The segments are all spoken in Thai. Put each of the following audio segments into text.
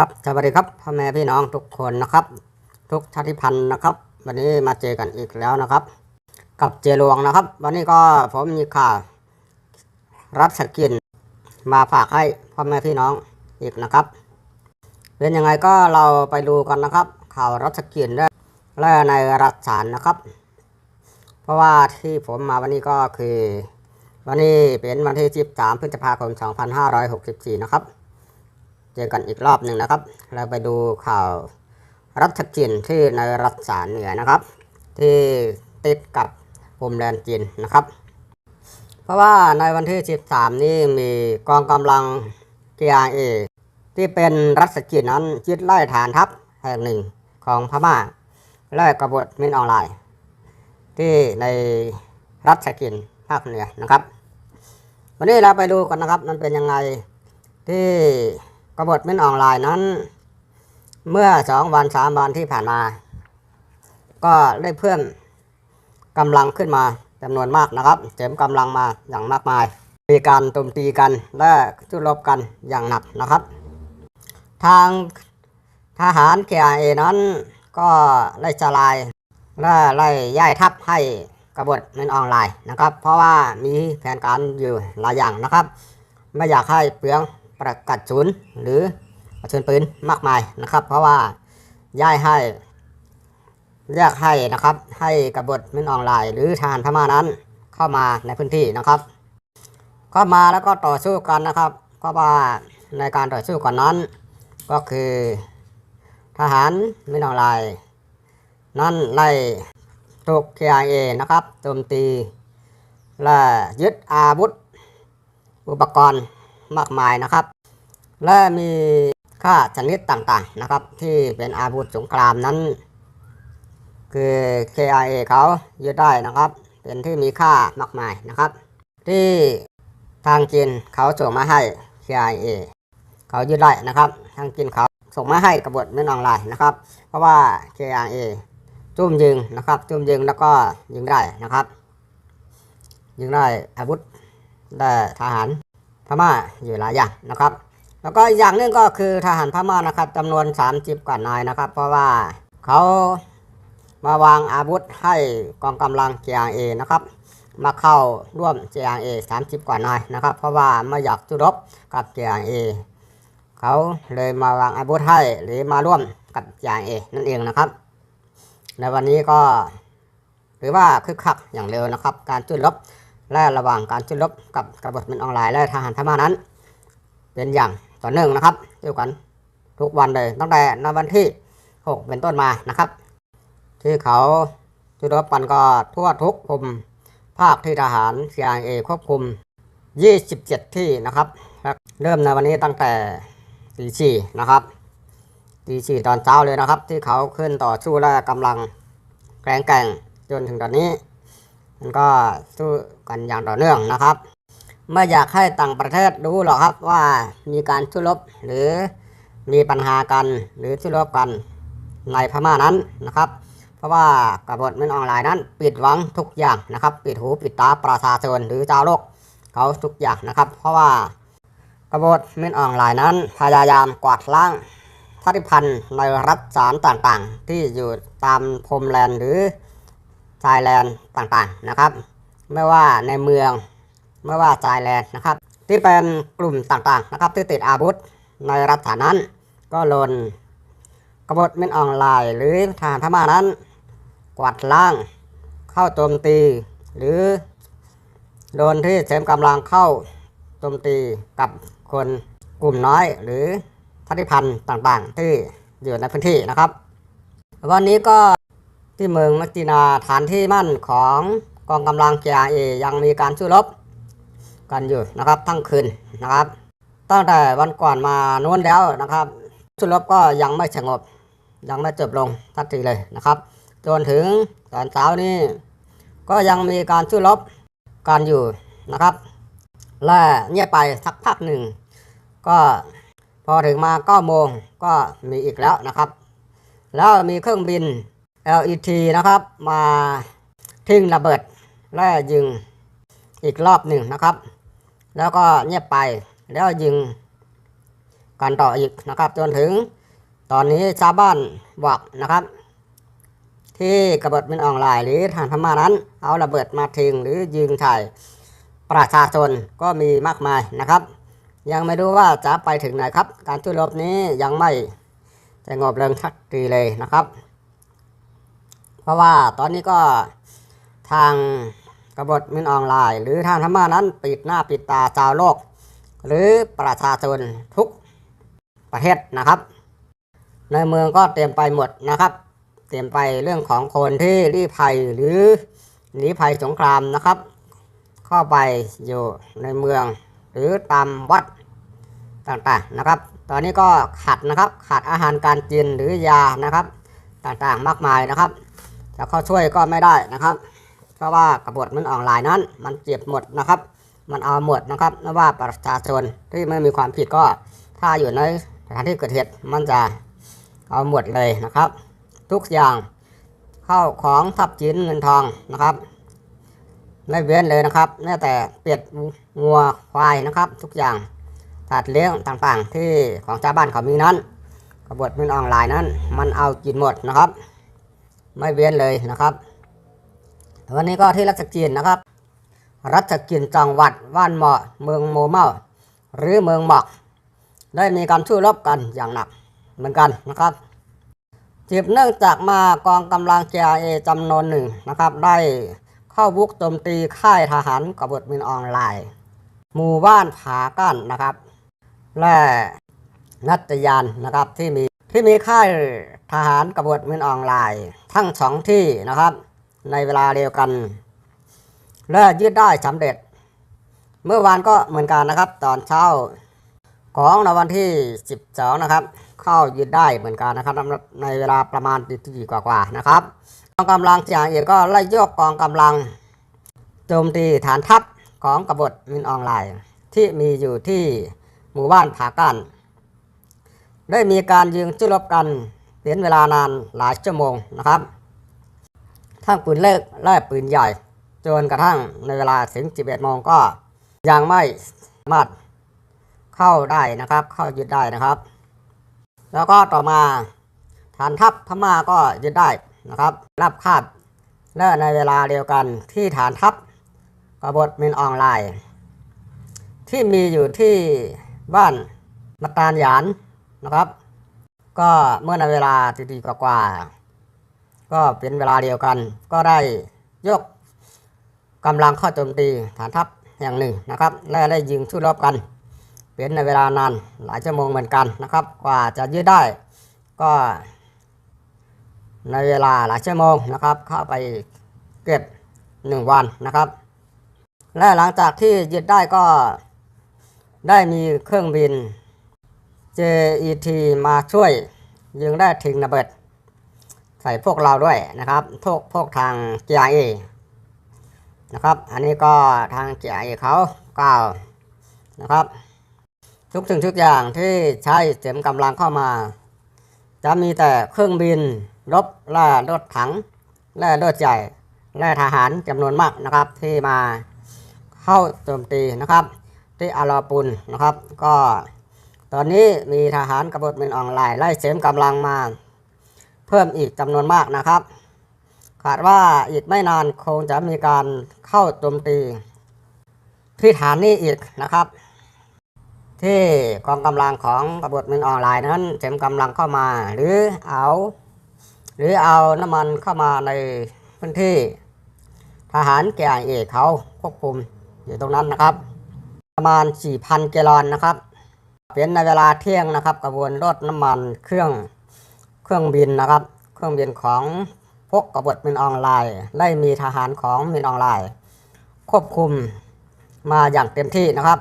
ครับสวัสดีครับพ่อแม่พี่น้องทุกคนนะครับ ทุกชาติพันธุ์นะครับ วันนี้มาเจอกันอีกแล้วนะครับ กับเจหลวงนะครับ วันนี้ก็ผมมีข่าวรับสกินมาฝากให้พ่อแม่พี่น้องอีกนะครับ เป็นยังไงก็เราไปดูกันนะครับ ข่าวรับสกินและและในรัฐสารนะครับ เพราะว่าที่ผมมาวันนี้ก็คือ วันนี้เป็นวันที่ 13 พฤษภาคม 2564 นะครับ เจอกันอีกรอบหนึ่งนะครับ เราไปดูข่าวรัฐจีนที่ในรัฐสารเหนือนะครับ ที่ติดกับพรมแดนจีนนะครับ เพราะว่าในวันที่ 13 นี้มีกองกำลัง KIA ที่เป็นรัฐจีนนั้นยึดไล่ฐานทัพแห่งหนึ่งของพม่าและกบฏมินออนไลน์ ที่ในรัฐสกินภาคเหนือนะครับ วันนี้เราไปดูกันนะครับมันเป็นยังไงที่ กบฏมินออนไลน์นั้น เมื่อสองวันสามวันที่ผ่านมา ก็ได้เพิ่มกำลังขึ้นมาจำนวนมากนะครับเสริมกำลังมาอย่างมากมาย มีการโจมตีกันและสู้รบกันอย่างหนักนะครับ ทางทหาร KIA นั้นก็ไล่จลายและไล่ย้ายทัพให้กบฏมินออนไลน์นะครับ เพราะว่ามีแผนการอยู่หลายอย่างนะครับ ไม่อยากให้เปลือง ประกัดศูนย์หรือกระสุนปืนมากมายนะครับ เพราะว่าย้ายให้แยกให้นะครับ ให้กบฏมินออนไลน์หรือทหารพม่านั้นเข้ามาในพื้นที่นะครับเข้ามาแล้วก็ต่อสู้กันนะครับเพราะว่าในการต่อสู้กันนั้น ก็คือทหารมินออนไลน์นั่นไล่ถูก KIA นะครับโจมตีและยึดอาวุธอุปกรณ์ มากมายนะครับ และมีค่าชนิดต่างๆนะครับ ที่เป็นอาวุธสงครามนั้น คือ KIA เขายึดได้นะครับ เป็นที่มีค่ามากมายนะครับ ที่ทางจีนเขาส่งมาให้ KIA เขายึดได้นะครับ ทางจีนเขาส่งมาให้กบฏไม่นองไลน์นะครับ เพราะว่า KIA จุ่มยิงนะครับ จุ่มยิงแล้วก็ยิงได้นะครับ ยิงได้อาวุธได้ทหาร พม่าอยู่หลายอย่างนะครับ แล้วก็อีกอย่างหนึงก็คือทหารพม่านะครับจำนวน 30กว่านายนะครับ เพราะว่าเขามาวางอาวุธให้กองกำลัง JRA นะครับมาเข้าร่วม JRA 30 กว่านายนะครับ เพราะว่าไม่อยากสู้รบกับ JRA เขาเลยมาวางอาวุธให้หรือมาร่วมกับ JRA นั่นเองนะครับ ในวันนี้ก็หรือว่าคึกคักอย่างเร็วนะครับ การจุดรบ และระหว่างการจุดรบกับกบฏมินออนไลน์และทหารพม่านั้น เป็นอย่างต่อเนื่องนะครับเดียวกันทุกวันเลยตั้งแต่นวันที่ 6 เป็นต้นมานะครับ ที่เขาจุดรบกันก็ทั่วทุกภูมิภาคที่ทหาร CIA ควบคุม 27 ที่นะครับ เริ่มในวันนี้ตั้งแต่ตีสี่นะครับตีสี่ตอนเช้าเลยนะครับ ที่เขาขึ้นต่อสู้และกำลังแกร่งแกร่งจนถึงตอนนี้ มันก็สู้ กันอย่างต่อเนื่องนะครับ ไม่อยากให้ต่างประเทศรู้หรอกครับว่ามีการสู้รบหรือมีปัญหากันหรือสู้รบกันในพม่านั้นนะครับ เพราะว่ากบฏมินออนไลน์นั้น ปิดหวังทุกอย่างนะครับ ปิดหูปิดตาประชาชนหรือชาวโลกเขาทุกอย่างนะครับ เพราะว่ากบฏมินออนไลน์นั้น พยายามกวาดล้างชาติพันธ์ในรัฐสารต่างๆ ที่อยู่ตามพรมแลนด์หรือชายแลนด์ต่างๆนะครับ ไม่ว่าในเมืองไม่ว่าชายแลนด์นะครับ ที่เป็นกลุ่มต่างๆนะครับ ที่ติดอาวุธในรัฐานั้น ก็ลนกบฏมินออนไลน์ หรือทหารพมานั้น กวาดล้าง เข้าโจมตี หรือโดนที่เสริมกำลังเข้าโจมตีกับคนกลุ่มน้อย หรือชาติพันธ์ต่างๆ ที่อยู่ในพื้นที่นะครับ วันนี้ก็ที่เมืองมัจจินาฐานที่มั่นของ กองกำลัง KIA ยังมีการสู้รบกันอยู่นะครับทั้งคืนนะครับ ตั้งแต่วันก่อนมาโน้นแล้วนะครับสู้รบก็ยังไม่สงบ ยังไม่จบลงสักทีเลยนะครับ จนถึงตอนเช้านี้ ก็ยังมีการสู้รบกันอยู่นะครับ และเงียบไปสักพักหนึ่ง ก็พอถึงมา9โมงก็มีอีกแล้วนะครับ แล้วมีเครื่องบิน LET นะครับ มาทิ้งระเบิด และยิงอีกรอบหนึ่งนะครับ แล้วก็เงียบไปแล้วยิงกันต่ออีกนะครับจนถึงตอนนี้ชาวบ้านบอกนะครับ ที่กบฏมินออนไลน์หรือทางพม่านั้น เอาระเบิดมาทิ้งหรือยิงใส่ประชาชนก็มีมากมายนะครับ ยังไม่รู้ว่าจะไปถึงไหนครับ การช่วยรบนี้ยังไม่สงบเริงทักทีเลยนะครับ เพราะว่าตอนนี้ก็ทาง บฏมินออนไลน์ หรือทางธรรมานั้นปิดหน้าปิดตาชาวโลก หรือประชาชนทุกประเทศนะครับ ในเมืองก็เต็มไปหมดนะครับ เต็มไปเรื่องของคนที่รีภัยหรือหนีภัยสงครามนะครับ เข้าไปอยู่ในเมือง หรือตามวัดต่างๆนะครับ ตอนนี้ก็ขาดนะครับขาดอาหารการกินหรือยานะครับ ต่างๆมากมายนะครับจะเข้าช่วยก็ไม่ได้นะครับ เพราะว่ากบฏมันออนไลน์นั้น มันเจ็บหมดนะครับ มันเอาหมดนะครับไม่ว่าประชาชนที่ไม่มีความผิดก็ถ้าอยู่ในสถานที่เกิดเหตุมันจะเอาหมดเลยนะครับ ทุกอย่างเข้าของทรัพย์สินเงินทองนะครับไม่เว้นเลยนะครับแม้แต่เป็ดงัวควายนะครับ ทุกอย่างสัตว์เลี้ยงต่างๆ ที่ของชาวบ้านเขามีนั้นกบฏมันออนไลน์นั้น มันเอากินหมดนะครับ ไม่เว้นเลยนะครับ วันนี้ก็ที่รัชกินนะครับ รัชกินจังหวัดว่านเหมาะเมืองโมเมาหรือเมืองหมอกได้มีการสู้รบกันอย่างหนักเหมือนกันนะครับจีบเนื่องจากมากองกำลัง JRA จำนวนหนึ่งนะครับ ได้เข้าบุกโจมตีค่ายทหารกบฏมินออนไลน์หมู่บ้านผากั้นนะครับ และนัตยานนะครับที่มีที่มีค่ายทหารกบฏมินออนไลน์ ทั้งสองที่นะครับ ในเวลาเดียวกัน และยึดได้สำเร็จ เมื่อวานก็เหมือนกันนะครับ ตอนเช้าของในวันที่ 12 นะครับ เข้ายึดได้เหมือนกันนะครับ ในเวลาประมาณตีสี่กว่าๆนะครับกองกำลังเจียงเอกก็ไล่ยกกองกำลังโจมตีฐานทัพของกบฏมินออนไลน์ ที่มีอยู่ที่หมู่บ้านผาก้านได้มีการยิงจุลบกันเป็นเวลานานหลายชั่วโมงนะครับ ทั้งปืนเล็กและปืนใหญ่ จนกระทั่งในเวลาถึง 11โมงก็ยังไม่สามารถเข้าได้นะครับ เข้ายึดได้นะครับ แล้วก็ต่อมาฐานทัพพม่าก็ยึดได้นะครับ รับคาบและในเวลาเดียวกันที่ฐานทัพกบฏมินออนไลน์ ที่มีอยู่ที่บ้านมาตานหยานนะครับ ก็เมื่อในเวลาตีๆกว่า ก็เป็นเวลาเดียวกัน ก็ได้ยกกำลังเข้าโจมตีฐานทัพอย่างหนึ่งนะครับและได้ยิงสู้รบกัน เป็นในเวลานานหลายชั่วโมงเหมือนกันนะครับ กว่าจะยืดได้ก็ ในเวลาหลายชั่วโมงนะครับ เข้าไปเก็บหนึ่งวันนะครับ และหลังจากที่ยึดได้ก็ได้มีเครื่องบิน JET มาช่วยยิงได้ทิ้งระเบิด ใส่พวกเราด้วยนะครับพวกพวกทาง GIA นะครับ อันนี้ก็ทาง GIA เขากล่าวนะครับ ทุกสิ่งทุกอย่างที่ใช้เสริมกำลังเข้ามา จะมีแต่เครื่องบินรบและรถถัง และรถใหญ่และทหารจำนวนมากนะครับ ที่มาเข้าโจมตีนะครับ ที่อาราปุนนะครับ ก็ตอนนี้มีทหารกบฏมินออนไลน์ไล่เสริมกำลังมา เพิ่มอีกจำนวนมากนะครับคาดว่าอีกไม่นานคงจะมีการเข้าโจมตี ที่ฐานนี้อีกนะครับ ที่กองกำลังของกบฏมินออนไลน์นั้นเสริมกำลังเข้ามาหรือเอา หรือเอาน้ำมันเข้ามาในพื้นที่ทหารแก่เอกเขาควบคุมอยู่ตรงนั้นนะครับ ประมาณ 4,000 แกลลอนนะครับเป็นในเวลาเที่ยงนะครับ กระบวนรถน้ำมันเครื่อง เครื่องบินนะครับ เครื่องบินของพวกกบฏมินออนไลน์ได้มีทหารของมินออนไลน์ ควบคุมมาอย่างเต็มที่นะครับ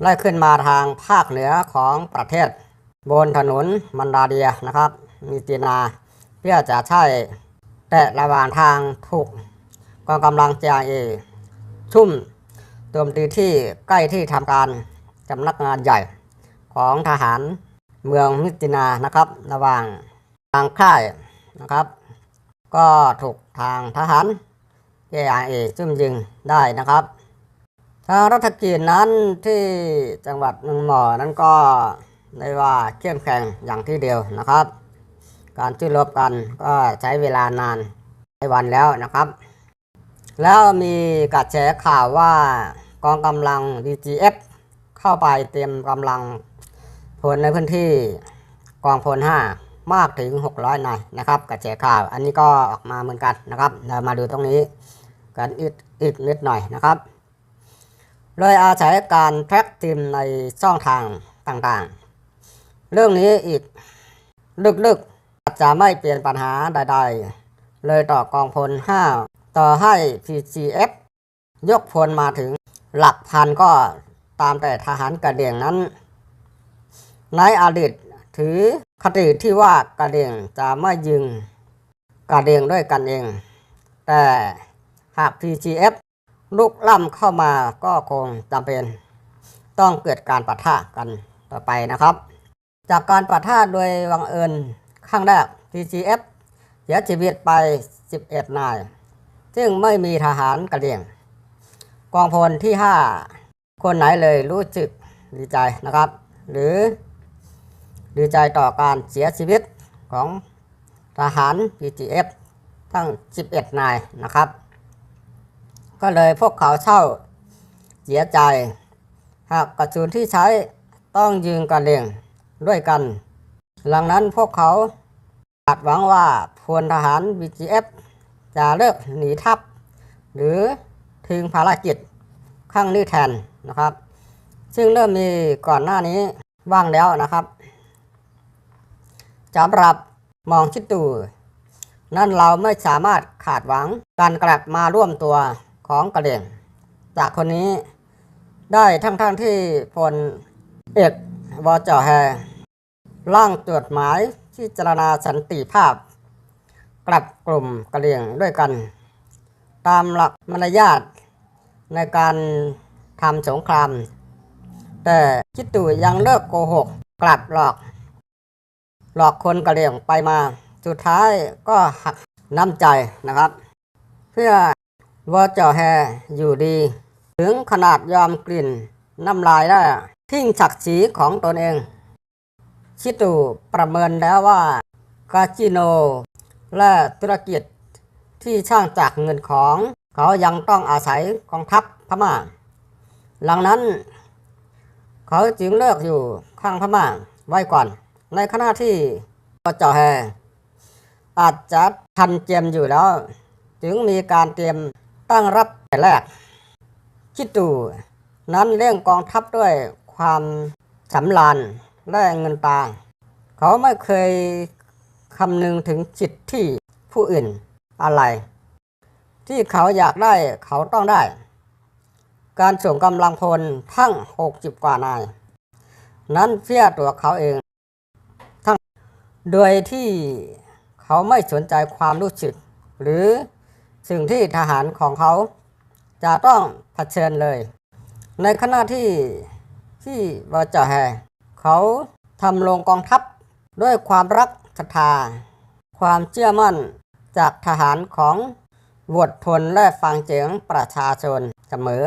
ไล่ขึ้นมาทางภาคเหนือของประเทศ บนถนนมันดาเดียนะครับ มีตีนา เพื่อจะใช้แต่ระหว่างทางถูกกองกำลัง JIA ชุ่มโจมตีที่ใกล้ที่ทำการสำนักงานใหญ่ของทหาร เมืองมิตินานะครับ ระหว่างทางค่ายนะครับ ก็ถูกทางทหาร JIA ซุ่มยิงได้นะครับ ทางรัฐกิจนั้นที่จังหวัดเมืองหมอนั้นก็ได้ว่าเข้มแข็งอย่างที่เดียวนะครับ การที่รบกันก็ใช้เวลานานหลายวันแล้วนะครับ แล้วมีกระแสข่าวว่ากองกำลัง DGF เข้าไปเตรียมกำลัง พลในพื้นที่กองพล 5 มากถึง 600นายนะครับกระแสข่าวอันนี้ก็ออกมาเหมือนกันนะครับเรามาดูตรงนี้กันอีกอีกนิดหน่อยนะครับ โดยอาศัยการแท็กทีมในช่องทางต่างๆ เรื่องนี้อีกลึกๆอาจจะไม่เปลี่ยนปัญหาใดๆ เลยต่อกองพล 5 ต่อให้ PGF ยกพลมาถึงหลักพันก็ตามแต่ทหารกระเดียงนั้น ในอดีตถือคติที่ว่ากระเดียงจะไม่ยิงกระเดียงด้วยกันเอง แต่หาก PGF ลุกล้ำเข้ามาก็คงจำเป็น ต้องเกิดการปะทะกันต่อไปนะครับ จากการปะทะโดยวังเอิญข้างแรก PGF เสียชีวิตไป 11 นาย ซึ่งไม่มีทหารกระเดียง กองพลที่ 5 คนไหนเลยรู้สึกดีใจนะครับ หรือ ดีใจต่อการเสียชีวิตของทหาร PGF ทั้ง 11 นายนะครับ ก็เลยพวกเขาเช่าเสียใจ หากกระสุนที่ใช้ต้องยิงกันเองด้วยกัน หลังนั้นพวกเขาอาจหวังว่าพลทหาร BGF จะเลิกหนีทัพ หรือทิ้งภารกิจข้างนี้แทนนะครับ ซึ่งเริ่มมีก่อนหน้านี้ว่างแล้วนะครับ สำหรับมองชิดตูนั่นเราไม่สามารถขาดหวังการกลับมาร่วมตัวของกระเด่งจากคนนี้ได้ทั้งๆทที่พลเอกวจแฮร่างจดหมายที่จรณาสันติภาพ กลับกลุ่มกระเดียงด้วยกัน ตามหลักมารยาทในการทำสงคราม แต่คิดตู่ยังเลิกโกหก กลับหลอก หลอกคนกระเดียงไปมา สุดท้ายก็หักน้ำใจนะครับ เพื่อวอจอแฮอยู่ดี ถึงขนาดยอมกลิ่นน้ำลายได้ทิ้งศักดิ์ศรีของตนเอง ชิตูประเมินแล้วว่าคาสิโน และธุรกิจที่ช่างจากเงินของ เขายังต้องอาศัยกองทัพพม่า หลังนั้น เขาจึงเลิกอยู่ข้างพม่าไว้ก่อน ในขณะที่ปจอแฮอาจจะทันเจียมอยู่แล้ว จึงมีการเตรียมตั้งรับแต่แรก คิดดูนั้นเร่งกองทัพด้วยความสำราญและเงินตา เขาไม่เคยคำนึงถึงจิตที่ผู้อื่นอะไร ที่เขาอยากได้เขาต้องได้ การส่งกำลังพลทั้ง 60 กว่านาย นั้นเฟี้ยตัวเขาเอง โดยที่เขาไม่สนใจความรู้สึก หรือสิ่งที่ทหารของเขา จะต้องเผชิญเลย ในขณะที่ที่วจาแฮเขาทำลงกองทัพด้วยความรักศรัทธา ความเชื่อมั่นจากทหารของวดทนและฟังเสียงประชาชนเสมอ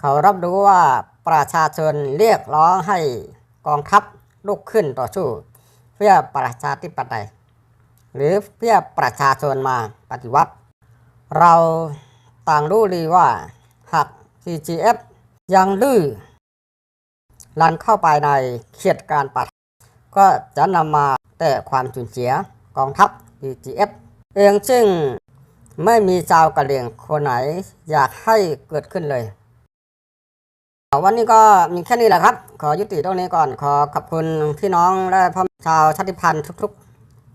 เขารับรู้ว่าประชาชนเรียกร้องให้กองทัพลุกขึ้นต่อสู้ เพื่อประชาธิปไตยหรือเพื่อประชาชนมาปฏิวัติ เราต่างรู้ดีว่าหาก CGF ยังดื้อลันเข้าไปในเขตการปะทะก็จะนำมาแต่ความสูญเสียกองทัพ DGF เองซึ่งไม่มีชาวกะเหรี่ยงคนไหนอยากให้เกิดขึ้นเลย วันนี้ก็มีแค่นี้แหละครับ ขอยุติตรงนี้ก่อน ขอขอบคุณพี่น้องและพ่อชาวชาติพันธุ์ทุก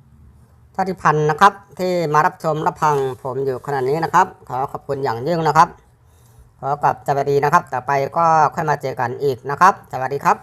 ๆ ชาติพันธุ์นะครับ ที่มารับชมรับฟังผมอยู่ขณะนี้นะครับ ขอขอบคุณอย่างยิ่งนะครับ ขอกลับสวัสดีนะครับ ต่อไปก็ค่อยมาเจอกันอีกนะครับ สวัสดีครับ